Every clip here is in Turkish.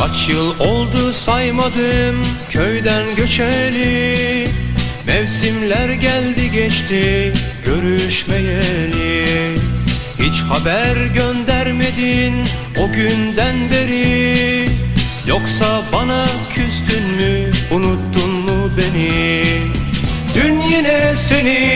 Kaç yıl oldu saymadım köyden göçeli. Mevsimler geldi geçti görüşmeyeli. Hiç haber göndermedin o günden beri. Yoksa bana küstün mü unuttun mu beni? Dün yine seni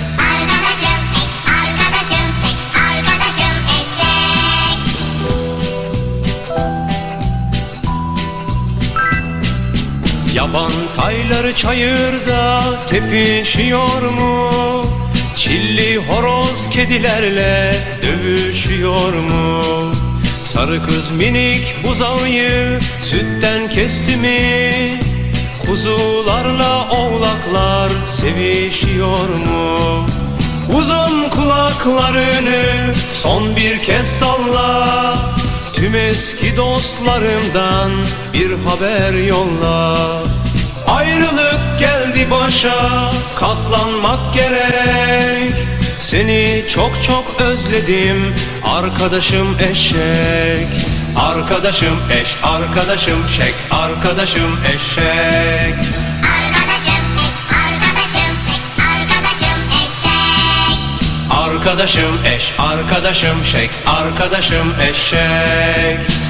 Yaban tayları çayırda tepişiyor mu? Çilli horoz kedilerle dövüşüyor mu? Sarı kız minik buzağıyı sütten kesti mi? Kuzularla oğlaklar sevişiyor mu? Uzun kulaklarını son bir kez salla Tüm eski dostlarımdan bir haber yolla başa katlanmak gerek. Seni çok çok özledim arkadaşım eşek. Arkadaşım eş arkadaşım şek arkadaşım eşek. Arkadaşım eş, arkadaşım şek, arkadaşım eşek. Arkadaşım eş arkadaşım şek arkadaşım eşek